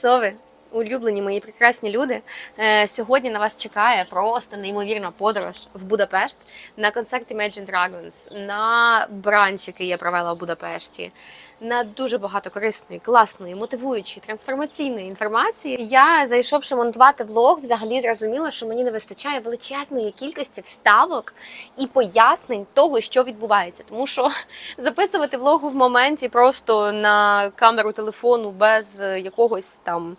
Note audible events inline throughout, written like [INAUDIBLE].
Що ви? Улюблені мої прекрасні люди. Е, Сьогодні на вас чекає просто неймовірна подорож в Будапешт на концерт Imagine Dragons, на бранч, який я провела в Будапешті, на дуже багато корисної, класної, мотивуючої, трансформаційної інформації. Я, зайшовши монтувати влог, взагалі зрозуміла, що мені не вистачає величезної кількості вставок і пояснень того, що відбувається. Тому що [LAUGHS] записувати влогу в моменті просто на камеру телефону без якогось там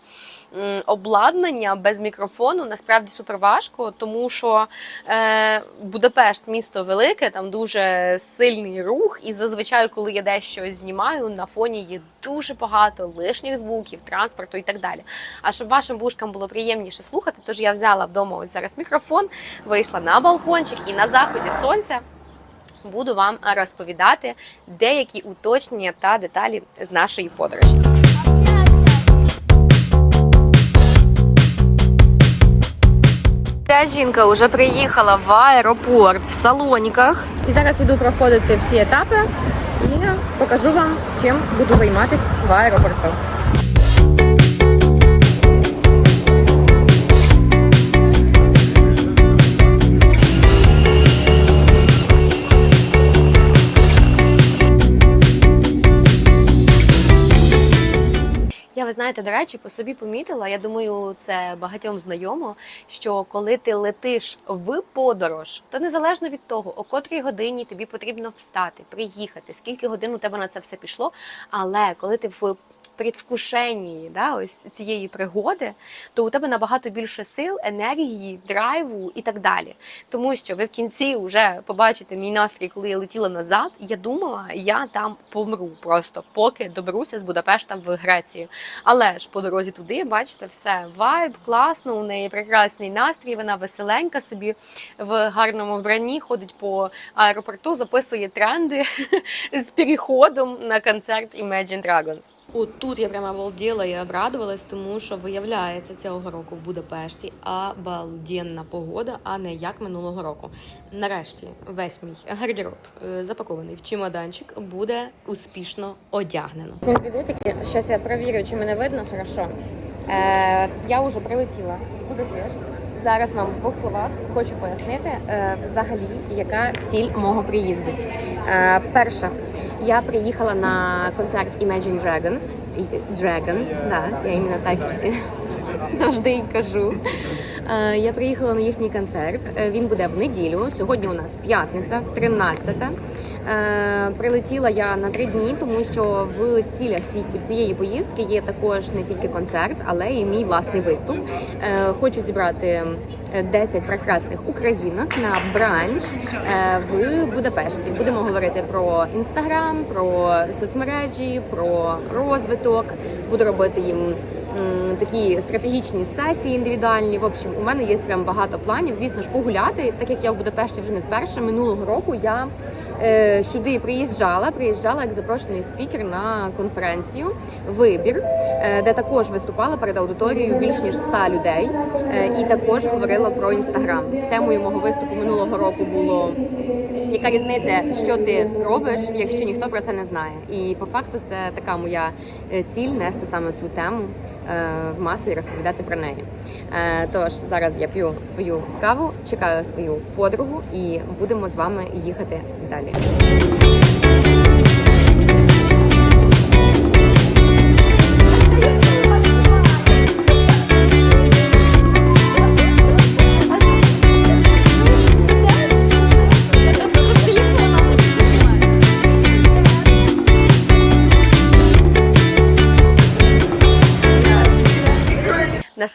обладнання, без мікрофону насправді супер важко, тому що е, Будапешт місто велике, там дуже сильний рух, і зазвичай, коли я дещо знімаю, на фоні є дуже багато лишніх звуків, транспорту і так далі. А щоб вашим вушкам було приємніше слухати, тож я взяла вдома ось зараз мікрофон, вийшла на балкончик і на заході сонця. Буду вам розповідати деякі уточнення та деталі з нашої подорожі. Ця жінка вже приїхала в аеропорт в Салоніках. І зараз іду проходити всі етапи і покажу вам, чим буду займатися в аеропорту. Знаєте, до речі, по собі помітила. Я думаю, це багатьом знайомо. Що коли ти летиш в подорож, то незалежно від того, о котрій годині тобі потрібно встати, приїхати, скільки годин у тебе на це все пішло. Але коли ти в предвкушенні да, ось цієї пригоди, то у тебе набагато більше сил, енергії, драйву і так далі. Тому що ви в кінці вже побачите мій настрій, коли я летіла назад. Я думала, я там помру просто, поки доберуся з Будапешта в Грецію. Але ж по дорозі туди, бачите, все вайб, класно, у неї прекрасний настрій, вона веселенька собі в гарному вбранні, ходить по аеропорту, записує тренди [LAUGHS] з переходом на концерт Imagine Dragons. От я прямо обалділа і обрадувалась, тому що виявляється цього року в Будапешті обалденна погода, а не як минулого року. Нарешті весь мій гардероб е, запакований в чемоданчик буде успішно одягнено. Всім привітики. Зараз я перевірю, чи мене видно хорошо. Е, я вже прилетіла в Будапешт. Зараз вам в двох словах хочу пояснити е, взагалі, яка ціль мого приїзду. Е, перша, я приїхала на концерт Imagine Dragons. І- Dragons, да, я іменно так [LAUGHS] завжди й кажу. Е, Я приїхала на їхній концерт. Е, Він буде в неділю. Сьогодні у нас п'ятниця, 13. Е, Прилетіла я на три дні, тому що в цілях ці- цієї поїздки є також не тільки концерт, але і мій власний виступ. Е, Хочу зібрати е, 10 прекрасних українок на бранч е, в Будапешті. Будемо говорити про інстаграм, про соцмережі, про розвиток. Буду робити їм такі стратегічні сесії індивідуальні. В общем, у мене є прям багато планів. Звісно ж, погуляти, так як я в Будапешті вже не вперше. Минулого року я сюди приїжджала, приїжджала як запрошений спікер на конференцію Вибір, е, де також виступала перед аудиторією більш ніж 100 людей, е, і також говорила про інстаграм. Темою мого виступу минулого року було яка різниця, що ти робиш, якщо ніхто про це не знає. І по факту це така моя е, ціль нести саме цю тему е, в маси і розповідати про неї. Е, Тож зараз я п'ю свою каву, чекаю свою подругу і будемо з вами їхати далі.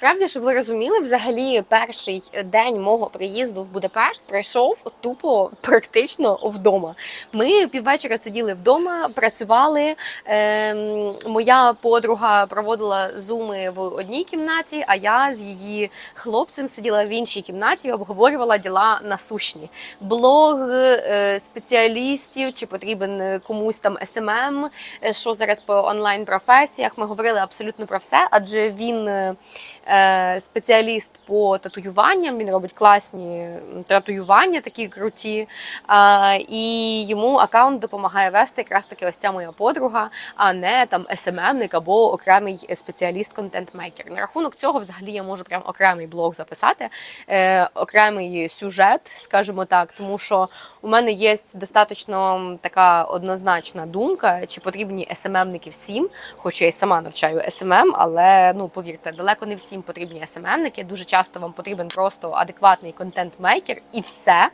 Насправді, щоб ви розуміли, взагалі перший день мого приїзду в Будапешт пройшов тупо практично вдома. Ми піввечора сиділи вдома, працювали. Ем, моя подруга проводила зуми в одній кімнаті, а я з її хлопцем сиділа в іншій кімнаті обговорювала діла насущні. Блог е, спеціалістів, чи потрібен е, комусь там СММ, е, що зараз по онлайн професіях. Ми говорили абсолютно про все, адже він. Е, спеціаліст по татуюванням. Він робить класні татуювання, такі круті. Е, і йому аккаунт допомагає вести якраз таки ось ця моя подруга, а не там СММник або окремий спеціаліст контент-мейкер. На рахунок цього, взагалі, я можу прям окремий блог записати, е, окремий сюжет, скажімо так, тому що у мене є достатньо така однозначна думка, чи потрібні СММники всім, хоч я сама навчаю СММ, але ну повірте, далеко не всім потрібні СММники. Дуже часто вам потрібен просто адекватний контент-мейкер і все.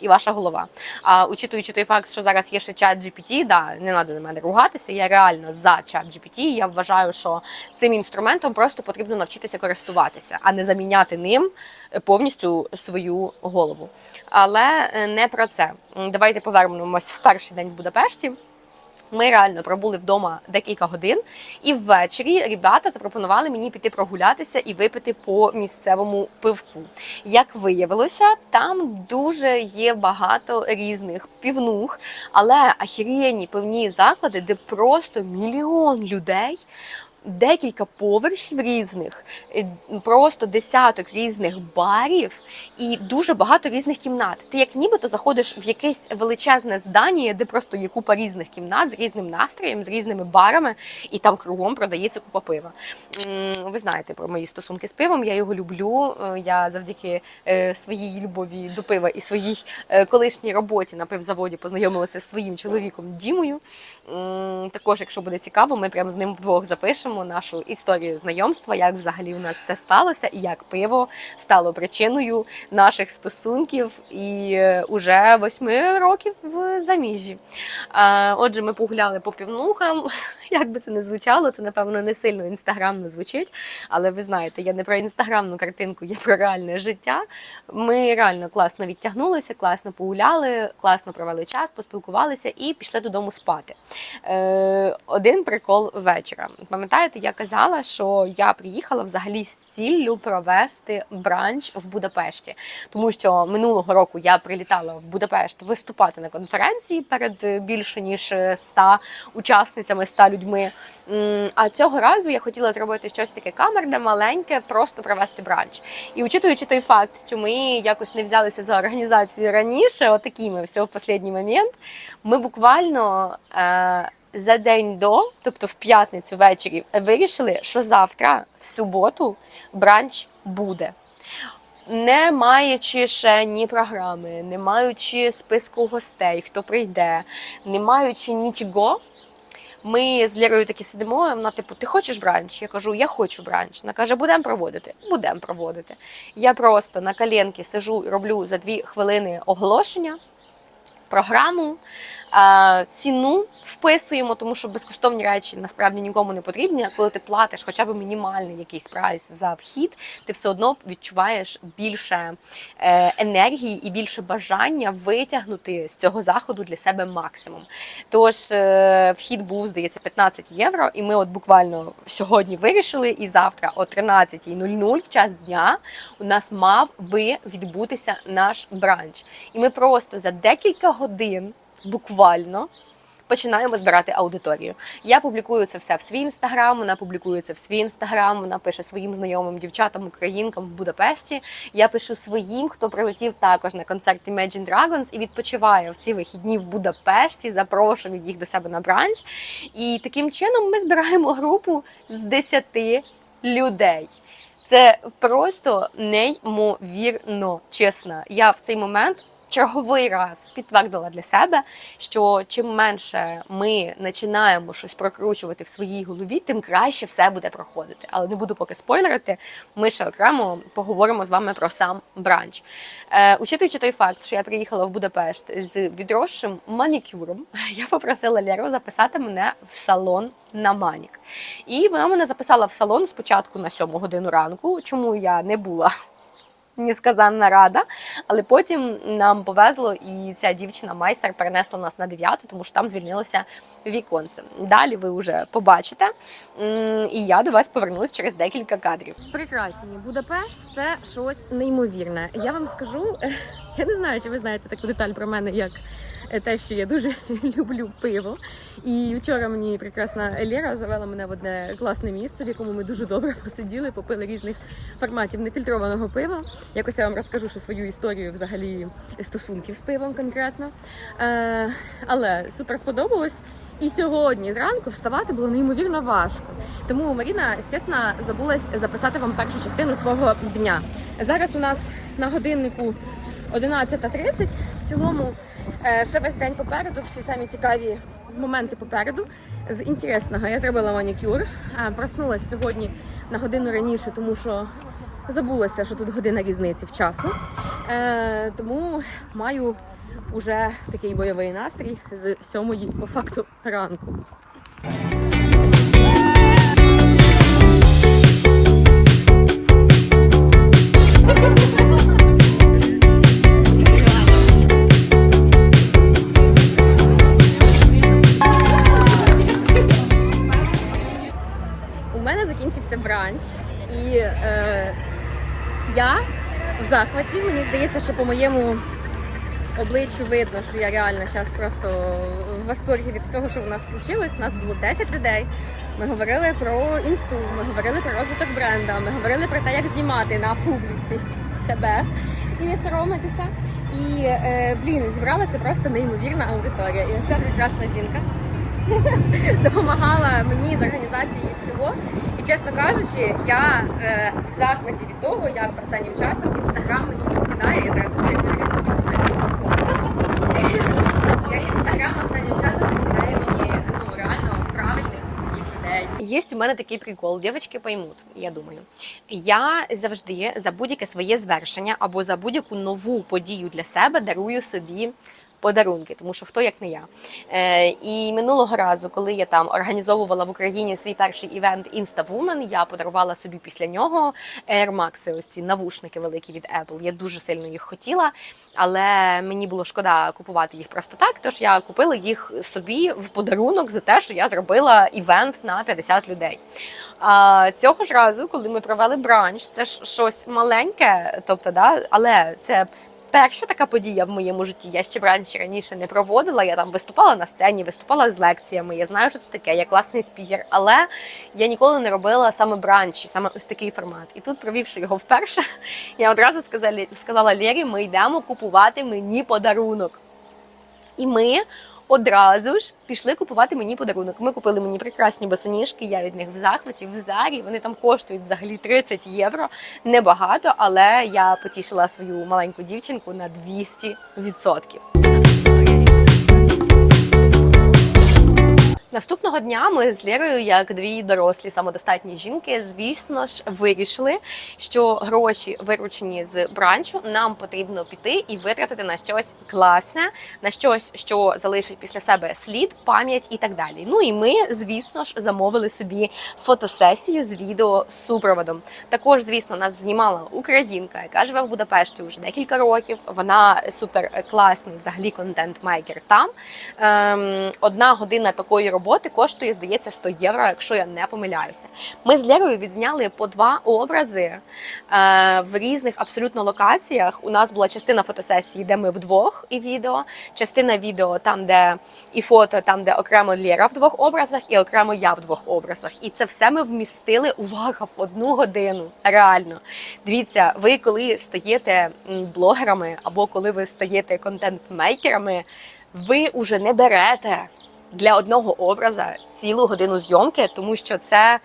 І ваша голова. А учитуючи той факт, що зараз є ще чат GPT, да, не треба на мене ругатися. Я реально за чат GPT. Я вважаю, що цим інструментом просто потрібно навчитися користуватися, а не заміняти ним повністю свою голову. Але е, не про це. Давайте повернемось в перший день в Будапешті. Ми реально пробули вдома декілька годин, і ввечері ребята запропонували мені піти прогулятися і випити по місцевому пивку. Як виявилося, там дуже є багато різних півнух, але ахірєнні пивні заклади, де просто мільйон людей. Декілька поверхів різних, е, просто десяток різних барів і дуже багато різних кімнат. Ти як нібито заходиш в якесь величезне здання, де просто є купа різних кімнат з різним настроєм, з різними барами, і там кругом продається купа пива. Ви знаєте про мої стосунки з пивом. Я його люблю. Е, Я завдяки е, своїй любові до пива і своїй колишній роботі на пивзаводі познайомилася з своїм чоловіком Дімою. Також, якщо буде цікаво, ми прямо з ним вдвох запишемо нашу історію знайомства, як взагалі у нас все сталося, і як пиво стало причиною наших стосунків і е, уже восьми років в заміжжі. Отже, ми погуляли по півнухам. [LAUGHS] Як би це не звучало, це напевно не сильно інстаграмно звучить. Але ви знаєте, я не про інстаграмну картинку, я про реальне життя. Ми реально класно відтягнулися, класно погуляли, класно провели час, поспілкувалися і пішли додому спати. Е, один прикол вечора. Пам'ятаєте, я казала, що я приїхала взагалі з ціллю провести бранч в Будапешті, тому що минулого року я прилітала в Будапешт виступати на конференції перед е, більше ніж 100 учасницями, 100 людьми. А цього разу я хотіла зробити щось таке камерне, маленьке, просто провести бранч. І учитуючи той факт, що ми якось не взялися за організацію раніше, отакі ми все в останній момент, ми буквально. Е- за день до, тобто в п'ятницю ввечері, вирішили, що завтра, в суботу, бранч буде. Не маючи ще ні програми, не маючи списку гостей, хто прийде, не маючи нічого, ми з Лірою такі сидимо. Вона, типу, ти хочеш бранч? Я кажу, я хочу бранч. Вона каже, будемо проводити. Будемо проводити. Я просто на коленки сижу, роблю за дві хвилини оголошення програму, ціну вписуємо, тому що безкоштовні речі насправді нікому не потрібні. А коли ти платиш хоча б мінімальний якийсь прайс за вхід, ти все одно відчуваєш більше е, енергії і більше бажання витягнути з цього заходу для себе максимум. Тож е, вхід був, здається, 15 євро, і ми от буквально сьогодні вирішили, і завтра о 13.00 в час дня у нас мав би відбутися наш бранч. І ми просто за декілька годин буквально. Починаємо збирати аудиторію. Я публікую це все в свій інстаграм. Вона публікує це в свій інстаграм. Вона пише своїм знайомим дівчатам, українкам в Будапешті. Я пишу своїм, хто прилетів також на концерт Imagine Dragons і відпочиває в ці вихідні в Будапешті. Запрошую їх до себе на бранч. І таким чином ми збираємо групу з 10 людей. Це просто неймовірно чесно. Я в цей момент черговий раз підтвердила для себе, що чим менше ми починаємо щось прокручувати в своїй голові, тим краще все буде проходити. Але не буду поки спойлерити. Ми ще окремо поговоримо з вами про сам бранч. Е, учитуючи той факт, що я приїхала в Будапешт з відросшим манікюром, [LAUGHS] я попросила Леру записати мене в салон на манік. І вона мене записала в салон спочатку на 7 годину ранку, чому я не була несказанна рада. Але потім нам повезло, і ця дівчина-майстер перенесла нас на 9, тому що там звільнилося віконце. Далі ви вже побачите. І я до вас повернусь через декілька кадрів. Прекрасні Будапешт це щось неймовірне. Я вам скажу, [LAUGHS] я не знаю, чи ви знаєте таку деталь про мене, як те, що я дуже [LAUGHS] люблю пиво. І вчора мені прекрасна Лєра завела мене в одне класне місце, в якому ми дуже добре [LAUGHS] посиділи, попили різних форматів нефільтрованого пива. Якось я вам розкажу що свою історію взагалі стосунків з пивом конкретно. Е, але супер сподобалось. І сьогодні зранку вставати було неймовірно важко. Тому Маріна, звісно, забулась записати вам першу частину свого дня. Зараз у нас на годиннику 11.30. Цілому е, ще весь день попереду, всі самі цікаві моменти попереду. З інтересного я зробила манікюр. Е, Проснулась сьогодні на годину раніше, тому що забулася, що тут година різниці в часу. Е, тому маю уже такий бойовий настрій з сьомої по факту ранку. У [LAUGHS] я в захваті. Мені здається, що по моєму обличчю видно, що я реально зараз просто в восторгі від всього, що в нас случилось. У Нас було 10 людей. Ми говорили про інсту, ми говорили про розвиток бренда, ми говорили про те, як знімати на публіці себе і не соромитися. І е, блін, зібралася просто неймовірна аудиторія. І ось ця прекрасна жінка [LAUGHS] допомагала мені з організацією всього. І чесно кажучи, я е, в захваті від того, як останнім часом інстаграм мені підкидає. Я зараз буду як як інстаграм останнім часом підкидає мені ну реально правильних таких людей. Є у мене такий прикол, дівчатки поймуть, я думаю. Я завжди за будь-яке своє звершення або за будь-яку нову подію для себе дарую собі. Подарунки, тому що хто як не я. Е, і минулого разу, коли я там організовувала в Україні свій перший івент InstaWoman, я подарувала собі після нього Air Max, ось ці навушники великі від Apple. Я дуже сильно їх хотіла, але мені було шкода купувати їх просто так. Тож я купила їх собі в подарунок за те, що я зробила івент на 50 людей. А цього ж разу, коли ми провели бранч, це ж щось маленьке, тобто, да, але це. Перша така подія в моєму житті. Я ще бранчі раніше не проводила. Я там виступала на сцені, виступала з лекціями. Я знаю, що це таке. Я класний спікер, але я ніколи не робила саме бранчі, саме ось такий формат. І тут, провівши його вперше, [LAUGHS] я одразу сказала, сказала Лєрі, ми йдемо купувати мені подарунок. І ми одразу ж пішли купувати мені подарунок. Ми купили мені прекрасні босоніжки, я від них в захваті, в зарі. Вони там коштують взагалі 30 євро. Небагато, але я потішила свою маленьку дівчинку на 200%. Наступного дня ми з Лєрою, як дві дорослі самодостатні жінки, звісно ж, вирішили, що гроші, виручені з бранчу, нам потрібно піти і витратити на щось класне, на щось, що залишить після себе слід, пам'ять і так далі. Ну і ми, звісно ж, замовили собі фотосесію з відео супроводом. Також, звісно, нас знімала українка, яка живе в Будапешті вже декілька років. Вона супер класний взагалі контент-мейкер там. Ем, одна година такої роботи коштує, здається, 100 євро, якщо я не помиляюся. Ми з Лерою відзняли по два образи е, в різних абсолютно локаціях. У нас була частина фотосесії, де ми вдвох і відео, частина відео там, де і фото, там, де окремо Лєра в двох образах, і окремо я в двох образах. І це все ми вмістили увага в одну годину. Реально. Дивіться, ви коли стаєте блогерами або коли ви стаєте контент-мейкерами, ви уже не берете для одного образа цілу годину зйомки, тому що це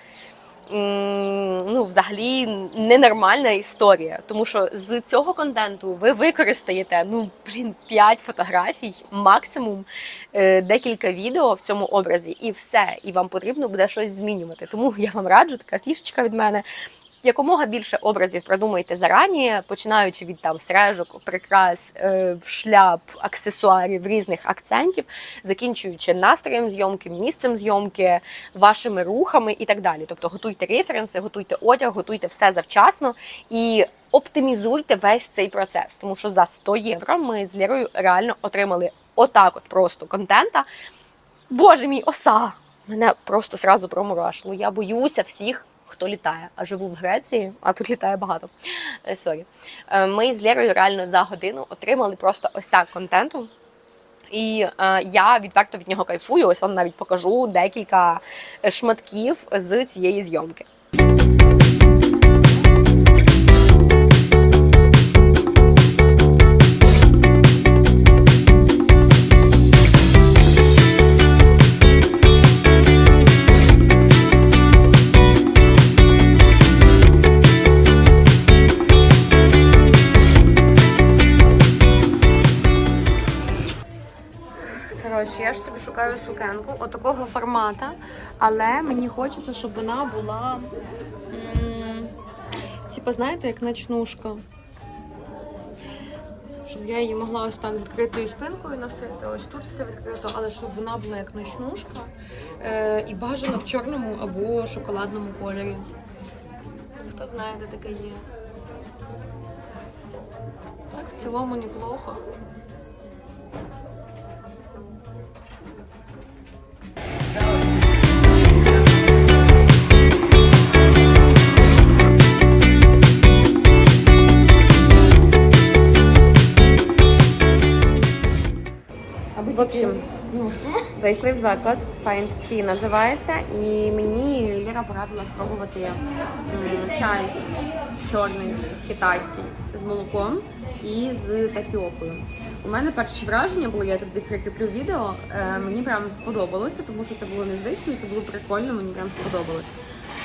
ну, взагалі ненормальна історія. Тому що з цього контенту ви використаєте ну, блін, 5 фотографій, максимум е, декілька відео в цьому образі, і все. І вам потрібно буде щось змінювати. Тому я вам раджу, така фішечка від мене. Якомога більше образів продумайте зарані, починаючи від там сережок, прикрас, е, шляп, аксесуарів, різних акцентів, закінчуючи настроєм зйомки, місцем зйомки, вашими рухами і так далі. Тобто готуйте референси, готуйте одяг, готуйте все завчасно і оптимізуйте весь цей процес. Тому що за 100 євро ми з Лірою реально отримали отак, от просто контента. Боже мій оса! Мене просто зразу промурашило. Я боюся всіх, хто літає. А живу в Греції, а тут літає багато. Е, Сорі. Е, Ми з Лєрою реально за годину отримали просто ось так контенту. І е, я відверто від нього кайфую. Ось вам навіть покажу декілька шматків з цієї зйомки. Коротше, я ж собі шукаю сукенку отакого формата, але мені хочеться, щоб вона була. Типу, знаєте, як ночнушка. Щоб я її могла ось так з відкритою спинкою носити. Ось тут все відкрито, але щоб вона була як ночнушка. Е, і бажано в чорному або шоколадному кольорі. Хто знає, де таке є. Так, в цілому неплохо. В общем, зайшли в заклад, Find Tea називається, і мені Ліра порадила спробувати чай чорний китайський з молоком і з тапіокою. У мене перші враження були, я тут десь прикріплю відео. е, мені прям сподобалося, тому що це було незвично, це було прикольно, мені прям сподобалось.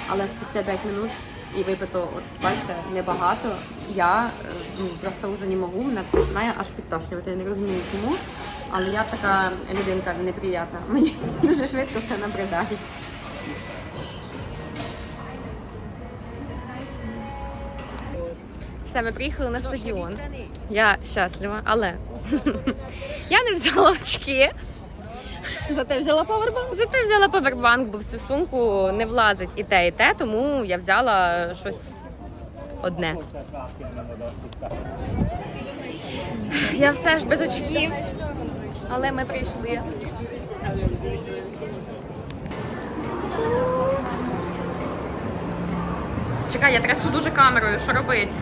Але спустя 5 минут і випито, от бачите, небагато. Я е, ну, просто вже не можу, мене починає аж підташнювати. Я не розумію чому. Але я така людинка неприятна. Мені [LAUGHS] дуже швидко все набридає. Все, ми приїхали на стадіон. Я щаслива, але [LAUGHS] я не взяла очки. Зате взяла павербанк. Зате взяла павербанк, бо в цю сумку не влазить і те, і те, тому я взяла щось одне. Я все ж без очків, але ми прийшли. Чекай, я трясу дуже камерою, що робить?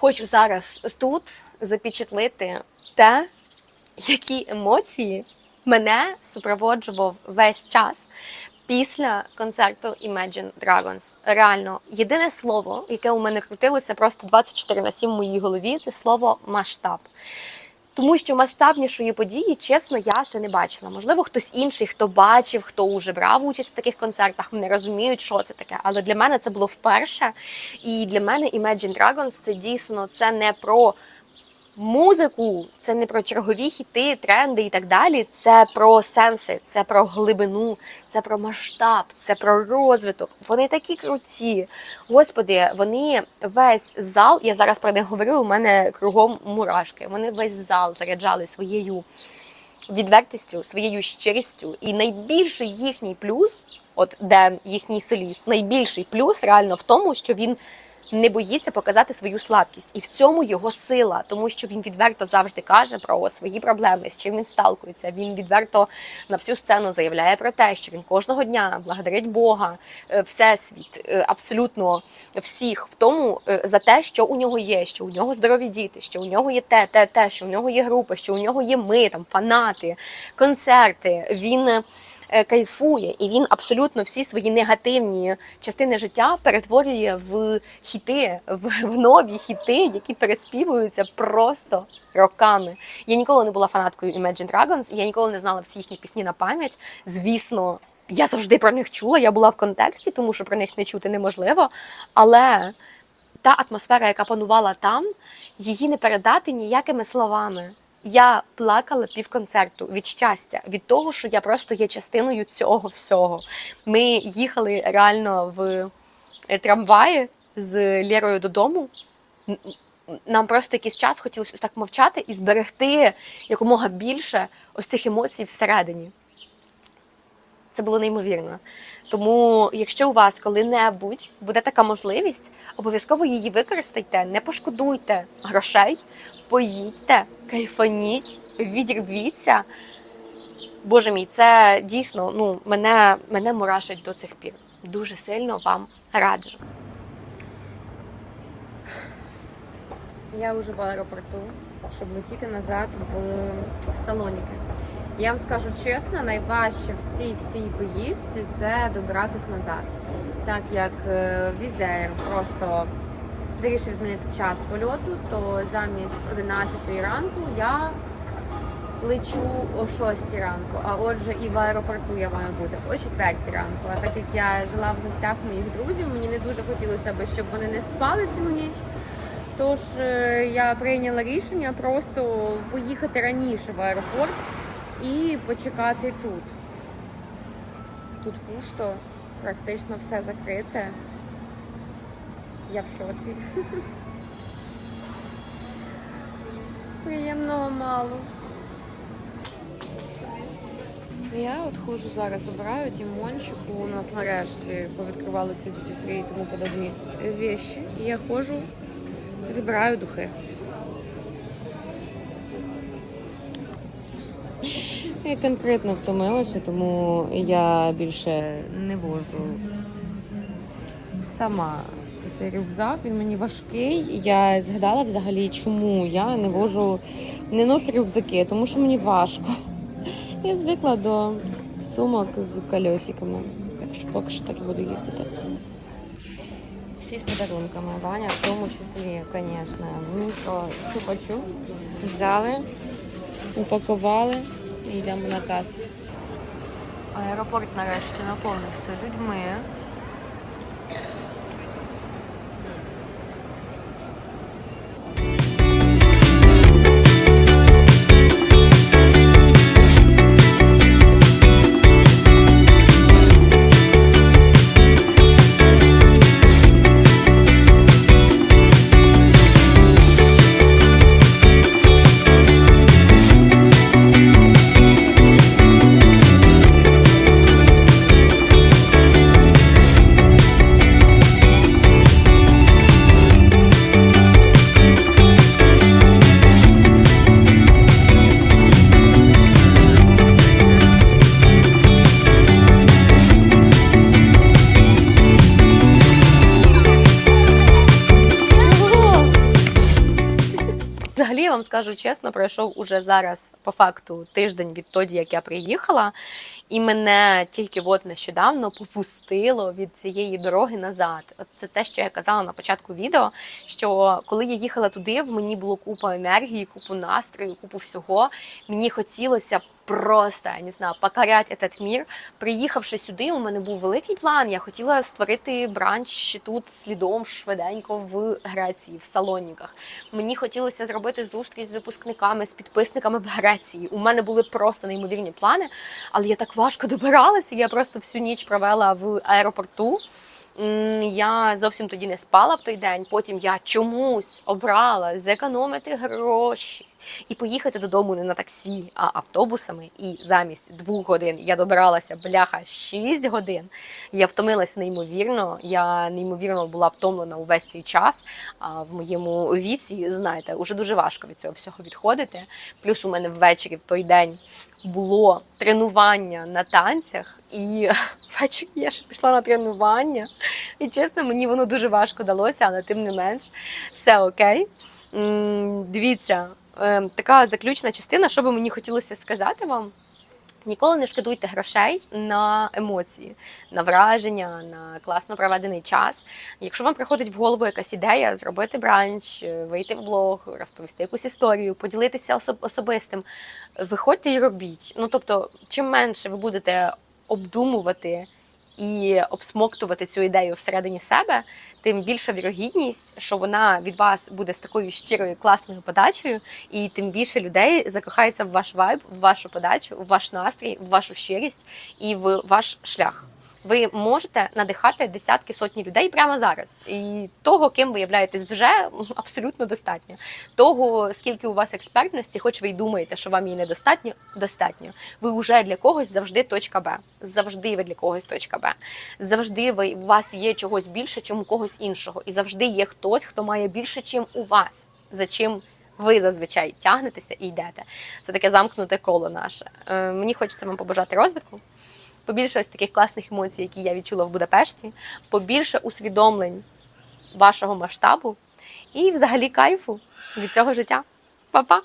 Хочу зараз тут запечатлити те, які емоції мене супроводжував весь час після концерту Imagine Dragons. Реально, єдине слово, яке у мене крутилося просто 24 на 7 в моїй голові, це слово масштаб. Тому що масштабнішої події, чесно, я ще не бачила. Можливо, хтось інший, хто бачив, хто вже брав участь в таких концертах, вони розуміють, що це таке. Але для мене це було вперше. І для мене Imagine Dragons це дійсно це не про музику, це не про чергові хіти, тренди і так далі. Це про сенси, це про глибину, це про масштаб, це про розвиток. Вони такі круті. Господи, вони весь зал. Я зараз про них говорю. У мене кругом мурашки. Вони весь зал заряджали своєю відвертістю, своєю щирістю. І найбільший їхній плюс, от Ден, їхній соліст, найбільший плюс реально в тому, що він не боїться показати свою слабкість, і в цьому його сила, тому що він відверто завжди каже про свої проблеми, з чим він сталкується. Він відверто на всю сцену заявляє про те, що він кожного дня благодарить Бога, е, всесвіт, е, абсолютно всіх в тому е, за те, що у нього є, що у нього здорові діти, що у нього є те, те, те, що у нього є група, що у нього є ми, там фанати, концерти. Він кайфує, і він абсолютно всі свої негативні частини життя перетворює в хіти, в, в нові хіти, які переспівуються просто роками. Я ніколи не була фанаткою Imagine Dragons, я ніколи не знала всі їхні пісні на пам'ять. Звісно, я завжди про них чула, я була в контексті, тому що про них не чути неможливо. Але та атмосфера, яка панувала там, її не передати ніякими словами. Я плакала півконцерту від щастя, від того, що я просто є частиною цього всього. Ми їхали реально в е, трамваї з Лєрою додому. Нам просто якийсь час хотілося ось так мовчати і зберегти якомога більше ось цих емоцій всередині. Це було неймовірно. Тому, якщо у вас коли-небудь буде така можливість, обов'язково її використайте, не пошкодуйте грошей, поїдьте, кайфаніть, відірвіться. Боже мій, це дійсно ну, мене, мене мурашить до цих пір. Дуже сильно вам раджу. Я вже в аеропорту, щоб летіти назад в Салоніки. Я вам скажу чесно, найважче в цій всій поїздці це добиратись назад. Так як е, візер просто вирішив змінити час польоту, то замість 11 ранку я лечу о 6 ранку, а отже і в аеропорту я маю бути о 4 ранку. А так як я жила в гостях моїх друзів, мені не дуже хотілося б, щоб вони не спали цілу ніч. Тож е, я прийняла рішення просто поїхати раніше в аеропорт і почекати тут. Тут пусто, практично все закрите. Я в шоці. Приємного мало. Я от ходжу зараз, обираю Тімончику. У нас нарешті повідкривалися free і тому подобні вещі. І я ходжу, вибираю духи. Я конкретно втомилася, тому я більше не вожу сама цей рюкзак. Він мені важкий. Я згадала взагалі, чому я не вожу, не ношу рюкзаки, тому що мені важко. Я звикла до сумок з колесиками. Так що поки що так і буду їздити. Всі з подарунками. Ваня в тому числі, звісно. Мікро чупа-чупс взяли, упакували і йдемо на касу. Аеропорт нарешті наповнився людьми. Чесно, пройшов уже зараз по факту тиждень відтоді, як я приїхала, і мене тільки от нещодавно попустило від цієї дороги назад. От це те, що я казала на початку відео. Що коли я їхала туди, в мені було купа енергії, купу настрою, купу всього. Мені хотілося просто я не знаю, покорять этот мір. Приїхавши сюди, у мене був великий план. Я хотіла створити бранч тут слідом швиденько в Греції, в Салоніках. Мені хотілося зробити зустріч з випускниками, з підписниками в Греції. У мене були просто неймовірні плани, але я так важко добиралася. Я просто всю ніч провела в аеропорту. Я зовсім тоді не спала в той день. Потім я чомусь обрала зекономити гроші і поїхати додому не на таксі, а автобусами. І замість двох годин я добиралася бляха 6 годин. Я втомилась неймовірно. Я неймовірно була втомлена увесь цей час. А в моєму віці, знаєте, уже дуже важко від цього всього відходити. Плюс у мене ввечері в той день було тренування на танцях, і [LAUGHS] ввечері я ще пішла на тренування. І чесно, мені воно дуже важко далося, але тим не менш, все окей. Дивіться, така заключна частина, що би мені хотілося сказати вам. Ніколи не шкодуйте грошей на емоції, на враження, на класно проведений час. Якщо вам приходить в голову якась ідея, зробити бранч, е, вийти в блог, розповісти якусь історію, поділитися особ- особистим, виходьте і робіть. Ну тобто, чим менше ви будете обдумувати і обсмоктувати цю ідею всередині себе, тим більша вірогідність, що вона від вас буде з такою щирою класною подачею, і тим більше людей закохається в ваш вайб, в вашу подачу, в ваш настрій, в вашу щирість і в ваш шлях. Ви можете надихати десятки сотні людей прямо зараз. І того, ким ви являєтесь вже абсолютно достатньо. Того, скільки у вас експертності, хоч ви й думаєте, що вам її недостатньо, достатньо. Ви вже для когось завжди точка Б. Завжди ви для когось точка Б. Завжди ви у вас є чогось більше, чим у когось іншого. І завжди є хтось, хто має більше, чим у вас. За чим ви зазвичай тягнетеся і йдете. Це таке замкнуте коло наше. Е, мені хочеться вам побажати розвитку побільше ось таких класних емоцій, які я відчула в Будапешті, побільше усвідомлень вашого масштабу і взагалі кайфу від цього життя. Па-па!